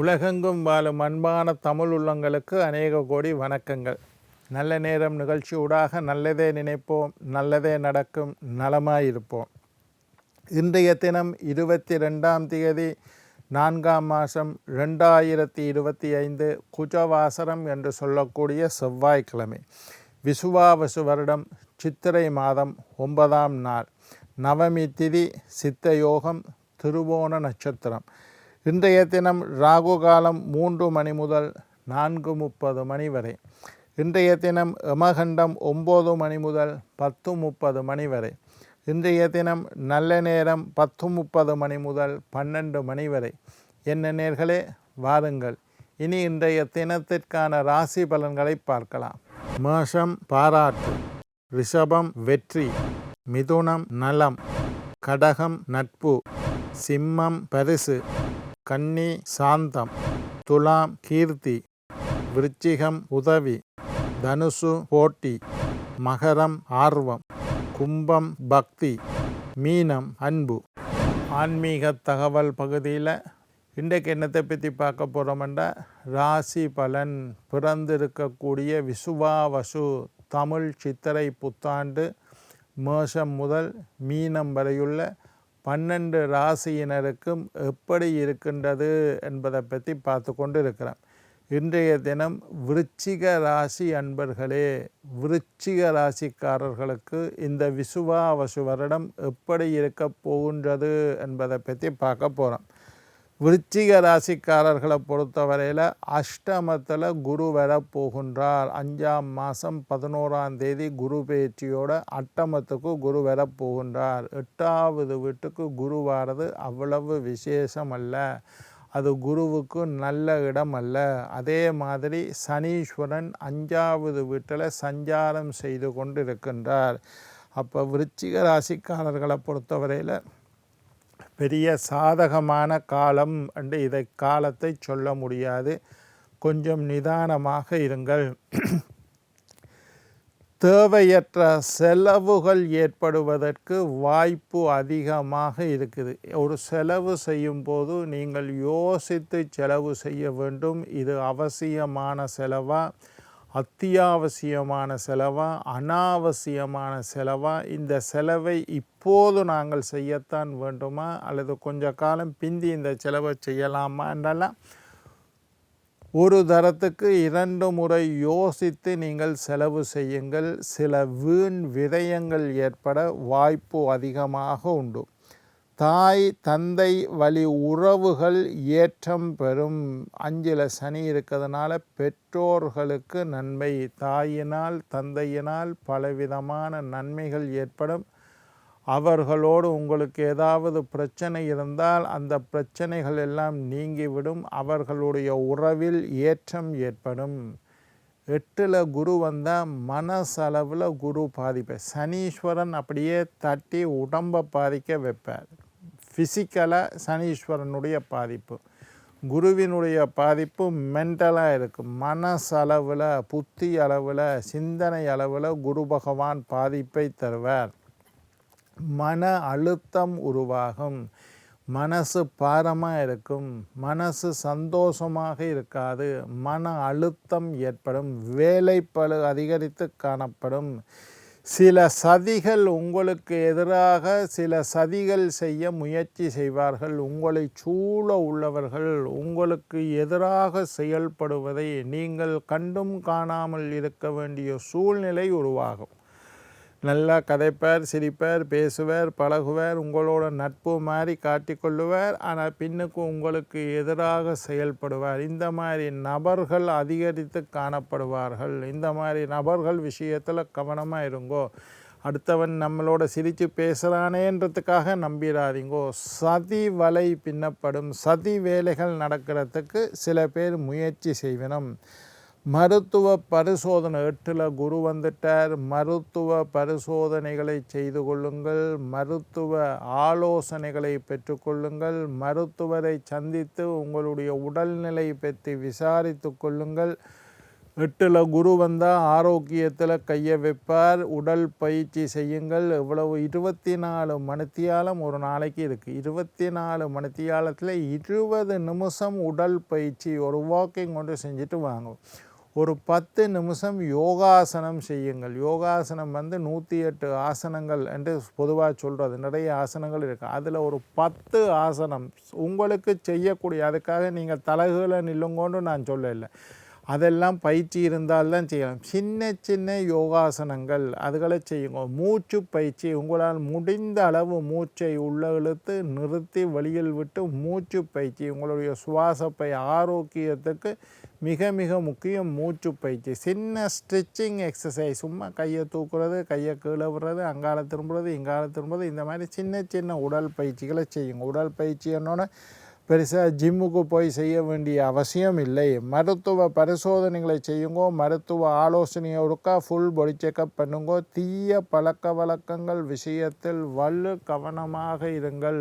உலகெங்கும் வாழும் அன்பான தமிழ் உள்ளங்களுக்கு அநேக கோடி வணக்கங்கள். நல்ல நேரம் நிகழ்ச்சியூடாக நல்லதே நினைப்போம் நல்லதே நடக்கும் நலமாயிருப்போம் இன்றைய தினம் இருபத்தி ரெண்டாம் தேதி நான்காம் மாதம் ரெண்டாயிரத்தி இருபத்தி ஐந்து குஜவாசரம் என்று சொல்லக்கூடிய செவ்வாய்க்கிழமை. விசுவாவசு வருடம் சித்திரை மாதம் ஒன்பதாம் நாள். நவமி திதி சித்த யோகம் திருவோண நட்சத்திரம். இன்றைய தினம் ராகு காலம் மூன்று மணி முதல் நான்கு முப்பது மணி வரை. இன்றைய தினம் யமகண்டம் ஒம்பது மணி முதல் பத்து முப்பது மணி வரை. இன்றைய தினம் நல்ல நேரம் பத்து முப்பது மணி முதல் பன்னெண்டு மணி வரை. என்ன நேர்களே வாருங்கள். இனி இன்றைய தினத்திற்கான ராசி பலன்களை பார்க்கலாம். மேஷம் பாராட்டு ரிஷபம் வெற்றி மிதுனம் நலம் கடகம் நட்பு சிம்மம் பரிசு கன்னி சாந்தம் துலாம் கீர்த்தி விருச்சிகம் உதவி தனுசு போட்டி மகரம் ஆர்வம் கும்பம் பக்தி மீனம் அன்பு. ஆன்மீக தகவல் பகுதியில் இன்றைக்கு என்னத்தை பற்றி பார்க்க போகிறோம்னா ராசி பலன் பிறந்திருக்கக்கூடிய விசுவாவசு தமிழ் சித்திரை புத்தாண்டு மேஷம் முதல் மீனம் வரையுள்ள பன்னெண்டு ராசியினருக்கும் எப்படி இருக்கின்றது என்பதை பற்றி பார்த்து கொண்டு இருக்கிறோம் இன்றைய தினம் விருச்சிக ராசி அன்பர்களே விருச்சிக ராசிக்காரர்களுக்கு இந்த விசுவாவசு வருடம் எப்படி இருக்க போகின்றது என்பதை பற்றி பார்க்க போகிறோம் விருச்சிக ராசிக்காரர்களை பொறுத்தவரையில் அஷ்டமத்தில் குரு வர போகின்றார். அஞ்சாம் மாதம் பதினோராம் தேதி குரு பேச்சியோட அட்டமத்துக்கு குரு வர போகின்றார். எட்டாவது வீட்டுக்கு குரு வாரது அவ்வளவு விசேஷம் அல்ல. அது குருவுக்கு நல்ல இடம் அல்ல. அதே மாதிரி சனீஸ்வரன் அஞ்சாவது வீட்டில் சஞ்சாரம் செய்து கொண்டு இருக்கின்றார் அப்போ விருச்சிக ராசிக்காரர்களை பொறுத்தவரையில் பெரிய சாதகமான காலம் என்று இதை காலத்தை சொல்ல முடியாது. கொஞ்சம் நிதானமாக இருங்கள். தேவையற்ற செலவுகள் ஏற்படுவதற்கு வாய்ப்பு அதிகமாக இருக்குது. ஒரு செலவு செய்யும் போது நீங்கள் யோசித்து செலவு செய்ய வேண்டும். இது அவசியமான செலவாக அத்தியாவசியமான செலவா அனாவசியமான செலவா? இந்த செலவை இப்போது நாங்கள் செய்யத்தான் வேண்டுமா? அல்லது கொஞ்ச காலம் பிந்தி இந்த செலவை செய்யலாமா என்றெல்லாம் ஒரு தரத்துக்கு இரண்டு முறை யோசித்து நீங்கள் செலவு செய்யுங்கள். சில வீண் விரயங்கள் ஏற்பட வாய்ப்பு அதிகமாக உண்டு. தாய் தந்தை வழி உறவுகள் ஏற்றம் பெறும். அஞ்சில் சனி இருக்கிறதுனால பெற்றோர்களுக்கு நன்மை. தாயினால் தந்தையினால் பலவிதமான நன்மைகள் ஏற்படும். அவர்களோடு உங்களுக்கு ஏதாவது பிரச்சனை இருந்தால் அந்த பிரச்சனைகள் எல்லாம் நீங்கிவிடும். அவர்களுடைய உறவில் ஏற்றம் ஏற்படும். எட்டில் குரு வந்தால் மனசளவில் குரு பாதிப்பை சனீஸ்வரன் அப்படியே தட்டி உடம்பை பாதிக்க வைப்பார். ஃபிசிக்கலாக சனீஸ்வரனுடைய பாதிப்பு. குருவினுடைய பாதிப்பு மென்டலாக இருக்கும். மனசளவில் புத்தி அளவில் சிந்தனை அளவில் குரு பகவான் பாதிப்பை தருவார். மன அழுத்தம் உருவாகும். மனசு பாரமாக இருக்கும். மனசு சந்தோஷமாக இருக்காது. மன அழுத்தம் ஏற்படும். வேலைப்பழு அதிகரித்து காணப்படும். சில சதிகள் உங்களுக்கு எதிராக சில சதிகள் செய்ய முயற்சி செய்வார்கள். உங்களை சூழ உள்ளவர்கள் உங்களுக்கு எதிராக செயல்படுவதை நீங்கள் கண்டும் காணாமல் இருக்க வேண்டிய சூழ்நிலை உருவாகும். நல்லா கதைப்பார் சிரிப்பார் பேசுவார் பழகுவார் உங்களோட நட்பு மாதிரி காட்டிக்கொள்ளுவார் ஆனால் பின்னுக்கு உங்களுக்கு எதிராக செயல்படுவார். இந்த மாதிரி நபர்கள் அதிகரித்து காணப்படுவார்கள். இந்த மாதிரி நபர்கள் விஷயத்தில் கவனமாக இருங்கோ. அடுத்தவன் நம்மளோட சிரித்து பேசுகிறானேன்றதுக்காக நம்பிடாதீங்கோ சதி வலை பின்னப்படும். சதி வேலைகள் நடக்கிறதுக்கு சில பேர் முயற்சி செய்வனும். மருத்துவ பரிசோதனை எட்டில் குரு வந்துட்டார். மருத்துவ பரிசோதனைகளை செய்து கொள்ளுங்கள். மருத்துவ ஆலோசனைகளை பெற்றுக்கொள்ளுங்கள் மருத்துவரை சந்தித்து உங்களுடைய உடல்நிலை பற்றி விசாரித்து கொள்ளுங்கள். எட்டில் குரு வந்தால் ஆரோக்கியத்தில் கையை வைப்பார். உடல் பயிற்சி செய்யுங்கள். இவ்வளவு இருபத்தி நாலு மணித்தியாலம் ஒரு நாளைக்கு இருக்குது இருபத்தி நாலு மணித்தியாலத்தில் இருபது நிமிஷம் உடல் பயிற்சி ஒரு வாக்கிங் கொண்டு செஞ்சுட்டு வாங்குவோம் ஒரு பத்து நிமிஷம் யோகாசனம் செய்யுங்கள். யோகாசனம் வந்து நூற்றி எட்டு ஆசனங்கள் என்று பொதுவாக சொல்கிறது நிறைய ஆசனங்கள் இருக்குது அதில் ஒரு பத்து ஆசனம். உங்களுக்கு செய்யக்கூடிய அதுக்காக நீங்கள் தலகுல நில்லுங்கோன்னு நான் சொல்லலை. அதெல்லாம் பயிற்சி இருந்தால் தான் செய்யலாம். சின்ன சின்ன யோகாசனங்கள் அதுகளை செய்யுங்க. மூச்சு பயிற்சி உங்களால் முடிந்த அளவு மூச்சை உள்ள இழுத்து நிறுத்தி வழியில் விட்டு மூச்சு பயிற்சி உங்களுடைய சுவாசப்பை ஆரோக்கியத்துக்கு மிக மிக முக்கியம் மூச்சு பயிற்சி. சின்ன ஸ்ட்ரெச்சிங் எக்ஸசைஸ் சும்மா கையை தூக்குறது கையை கீழே விடுறது அங்கால திரும்புறது இங்கால திரும்புறது இந்த மாதிரி சின்ன சின்ன உடல் பயிற்சிகளை செய்யுங்க. உடல் பயிற்சி என்னோட பெருசாக ஜிம்முக்கு போய் செய்ய வேண்டிய அவசியம் இல்லை மருத்துவ பரிசோதனைகளை செய்யுங்கோ மருத்துவ ஆலோசனையோடுக்கா ஃபுல் பாடி செக்கப் பண்ணுங்கோ. தீய பழக்க வழக்கங்கள் விஷயத்தில் வலு கவனமாக இருங்கள்.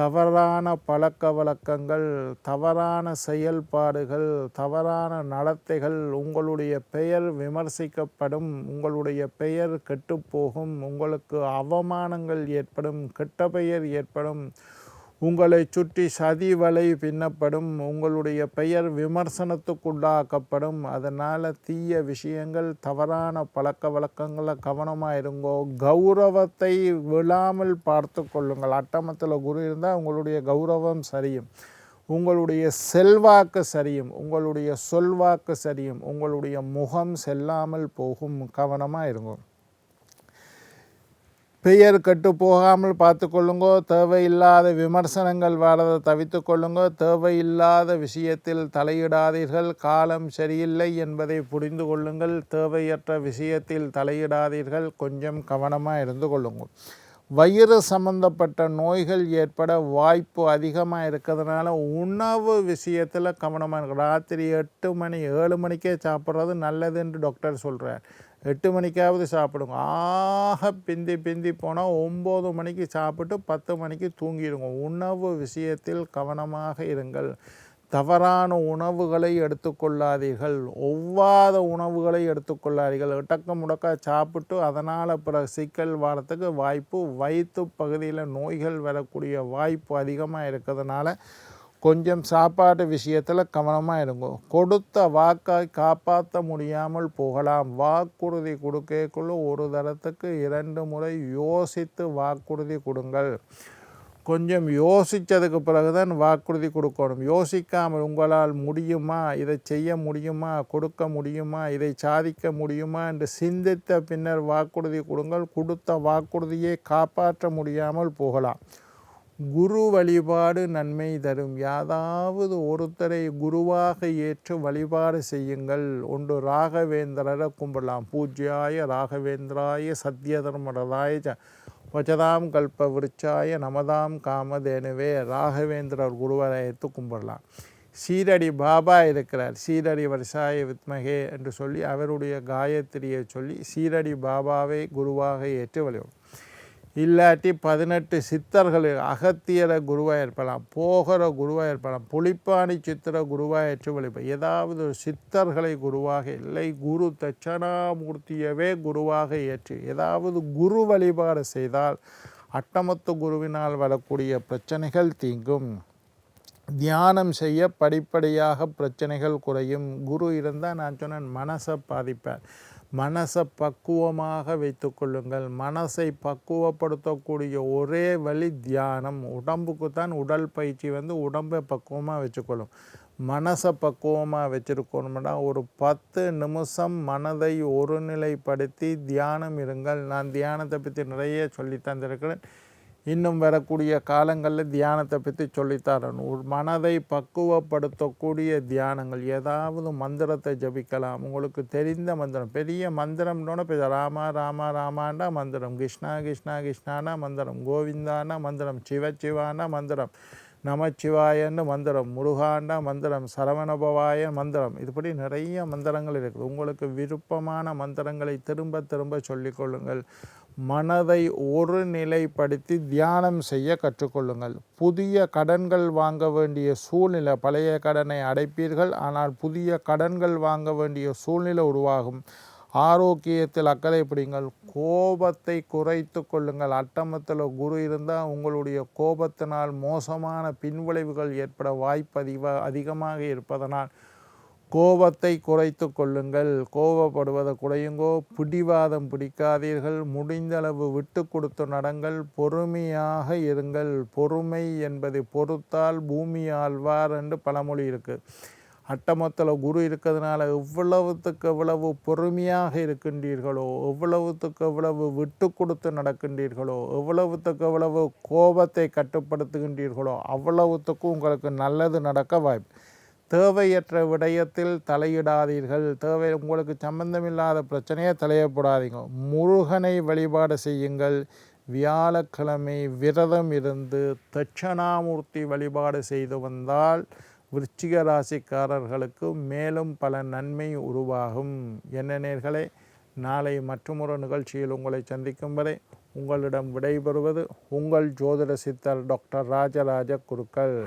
தவறான பழக்க வழக்கங்கள் தவறான செயல்பாடுகள் தவறான நடத்தைகள் உங்களுடைய பெயர் விமர்சிக்கப்படும் உங்களுடைய பெயர் கெட்டுப்போகும் உங்களுக்கு அவமானங்கள் ஏற்படும் கெட்ட பெயர் ஏற்படும். உங்களை சுற்றி சதி வலை பின்னப்படும் உங்களுடைய பெயர் விமர்சனத்துக்குள்ளாக்கப்படும். அதனால் தீய விஷயங்கள் தவறான பழக்க வழக்கங்களை கவனமாக இருங்கோ. கௌரவத்தை விழாமல் பார்த்து கொள்ளுங்கள். அட்டமத்தில் குரு இருந்தால் உங்களுடைய கௌரவம் சரியும். உங்களுடைய செல்வாக்கு சரியும். உங்களுடைய சொல்வாக்கு சரியும். உங்களுடைய முகம் செல்லாமல் போகும். கவனமாக இருங்கோ. பெயர் கட்டு போகாமல் பார்த்து கொள்ளுங்கோ தேவையில்லாத விமர்சனங்கள் வரதை தவித்து கொள்ளுங்கோ. தேவையில்லாத விஷயத்தில் தலையிடாதீர்கள். காலம் சரியில்லை என்பதை புரிந்து கொள்ளுங்கள். தேவையற்ற விஷயத்தில் தலையிடாதீர்கள். கொஞ்சம் கவனமாக இருந்து கொள்ளுங்கள் வயிறு சம்பந்தப்பட்ட நோய்கள் ஏற்பட வாய்ப்பு அதிகமாக இருக்கிறதுனால உணவு விஷயத்தில் கவனமாக இருக்கு ராத்திரி எட்டு மணி ஏழு மணிக்கே சாப்பிட்றது நல்லது என்று டாக்டர் சொல்கிறார் எட்டு மணிக்காவது சாப்பிடுங்க. ஆக பிந்தி பிந்தி போனால் ஒம்பது மணிக்கு சாப்பிட்டு பத்து மணிக்கு தூங்கிடுங்க. உணவு விஷயத்தில் கவனமாக இருங்கள். தவறான உணவுகளை எடுத்துக்கொள்ளாதீர்கள். ஒவ்வாத உணவுகளை எடுத்துக்கொள்ளாதீர்கள். இடக்க முடக்க சாப்பிட்டு அதனால் பிற சிக்கல் வரத்துக்கு வாய்ப்பு வயிற்று பகுதியில் நோய்கள் வரக்கூடிய வாய்ப்பு அதிகமாக இருக்கிறதுனால கொஞ்சம் சாப்பாட்டு விஷயத்தில் கவனமாக இருங்க கொடுத்த வாக்காய் காப்பாற்ற முடியாமல் போகலாம். வாக்குறுதி கொடுக்கக்குள்ள ஒரு தரத்துக்கு இரண்டு முறை யோசித்து வாக்குறுதி கொடுங்கள். கொஞ்சம் யோசித்ததுக்கு பிறகு தான் வாக்குறுதி கொடுக்கணும். யோசிக்காமல் உங்களால் முடியுமா? இதை செய்ய முடியுமா? கொடுக்க முடியுமா? இதை சாதிக்க முடியுமா? என்று சிந்தித்த பின்னர் வாக்குறுதி கொடுங்கள். கொடுத்த வாக்குறுதியை காப்பாற்ற முடியாமல் போகலாம். குரு வழிபாடு நன்மை தரும். யாதாவது ஒருத்தரை குருவாக ஏற்று வழிபாடு செய்யுங்கள். ஒன்று ராகவேந்திரரை கும்பிடலாம். பூஜ்யாய ராகவேந்திராய சத்யதர்மரதாய வச்சதாம் கல்ப விருச்சாய நமதாம் காமதேனுவே ராகவேந்திரர் குருவரையத்து கும்பிடலாம். சீரடி பாபா இருக்கிறார். சீரடி வருஷாய வித்மகே என்று சொல்லி அவருடைய காயத்ரியை சொல்லி சீரடி பாபாவை குருவாக ஏற்று வழிபடும் இல்லாட்டி பதினெட்டு சித்தர்கள் அகத்தியர குருவாக இருப்பலாம் போகிற குருவாக இருப்பலாம் புலிப்பாணி சித்திர குருவாக ஏற்று வழிப ஏதாவது சித்தர்களை குருவாக இல்லை குரு தட்சணாமூர்த்தியவே குருவாக ஏற்று ஏதாவது குரு வழிபாடு செய்தால் அட்டமத்து குருவினால் வரக்கூடிய பிரச்சனைகள் தீங்கும். தியானம் செய்ய படிப்படியாக பிரச்சனைகள் குறையும். குரு இருந்தால் நான் சொன்னேன் மனசை பாதிப்பேன் மனசை பக்குவமாக வைத்து கொள்ளுங்கள். மனசை பக்குவப்படுத்தக்கூடிய ஒரே வழி தியானம். உடம்புக்கு தான் உடல் பயிற்சி வந்து உடம்பை பக்குவமாக வச்சுக்கொள்ளும். மனசை பக்குவமாக வச்சுருக்கணும்னா ஒரு பத்து நிமிஷம் மனதை ஒருநிலைப்படுத்தி தியானம் இருங்கள். நான் தியானத்தை பற்றி நிறைய சொல்லி தந்திருக்கிறேன். இன்னும் வரக்கூடிய காலங்களில் தியானத்தை பற்றி சொல்லித்தரணும். ஒரு மனதை பக்குவப்படுத்தக்கூடிய தியானங்கள் ஏதாவது மந்திரத்தை ஜபிக்கலாம். உங்களுக்கு தெரிந்த மந்திரம் பெரிய மந்திரம்னோட இப்போ ராமா ராமா ராமாண்டா மந்திரம். கிருஷ்ணா கிருஷ்ணா கிருஷ்ணானா மந்திரம். கோவிந்தானா மந்திரம். சிவ சிவானா மந்திரம். நமச்சிவாயன்னு மந்திரம் முருகாண்ட மந்திரம் சரவணபவாய மந்திரம் இதுபடி நிறைய மந்திரங்கள் இருக்குது. உங்களுக்கு விருப்பமான மந்திரங்களை திரும்ப திரும்ப சொல்லிக்கொள்ளுங்கள் மனதை ஒரு நிலைப்படுத்தி தியானம் செய்ய கற்றுக்கொள்ளுங்கள் புதிய கடன்கள் வாங்க வேண்டிய சூழ்நிலை பழைய கடனை அடைப்பீர்கள். ஆனால் புதிய கடன்கள் வாங்க வேண்டிய சூழ்நிலை உருவாகும். ஆரோக்கியத்தில் அக்கறை பிடிங்கள். கோபத்தை குறைத்து கொள்ளுங்கள். அட்டமத்தில் குரு இருந்தால் உங்களுடைய கோபத்தினால் மோசமான பின்விளைவுகள் ஏற்பட வாய்ப்பு அதிக அதிகமாக இருப்பதனால் கோபத்தை குறைத்து கொள்ளுங்கள். கோபப்படுவதை குறையுங்கோ. பிடிவாதம் பிடிக்காதீர்கள். முடிந்தளவு விட்டு கொடுத்து நடங்கள். பொறுமையாக இருங்கள். பொறுமை என்பதை பொறுத்தால் பூமி ஆழ்வார் என்று பழமொழி இருக்குது அட்டமத்தில் குரு இருக்கிறதுனால எவ்வளவுத்துக்கு எவ்வளவு பொறுமையாக இருக்கின்றீர்களோ எவ்வளவுத்துக்கு எவ்வளவு விட்டு கொடுத்து நடக்கின்றீர்களோ எவ்வளவுத்துக்கு எவ்வளவு கோபத்தை கட்டுப்படுத்துகின்றீர்களோ அவ்வளவுத்துக்கு உங்களுக்கு நல்லது நடக்க வாய்ப்பு. தேவையற்ற விடயத்தில் தலையிடாதீர்கள். தேவை உங்களுக்கு சம்பந்தமில்லாத பிரச்சனையை தலையப்படாதீங்க. முருகனை வழிபாடு செய்யுங்கள். வியாழக்கிழமை விரதம் இருந்து தட்சணாமூர்த்தி வழிபாடு செய்து வந்தால் விருச்சிக ராசிக்காரர்களுக்கு மேலும் பல நன்மை உருவாகும். என்ன நேர்களே நாளை மற்றொரு நிகழ்ச்சியில் உங்களை சந்திக்கும் வரை உங்களிடம் விடைபெறுவது உங்கள் ஜோதிட சித்தர் டாக்டர் ராஜராஜ குருக்கள்.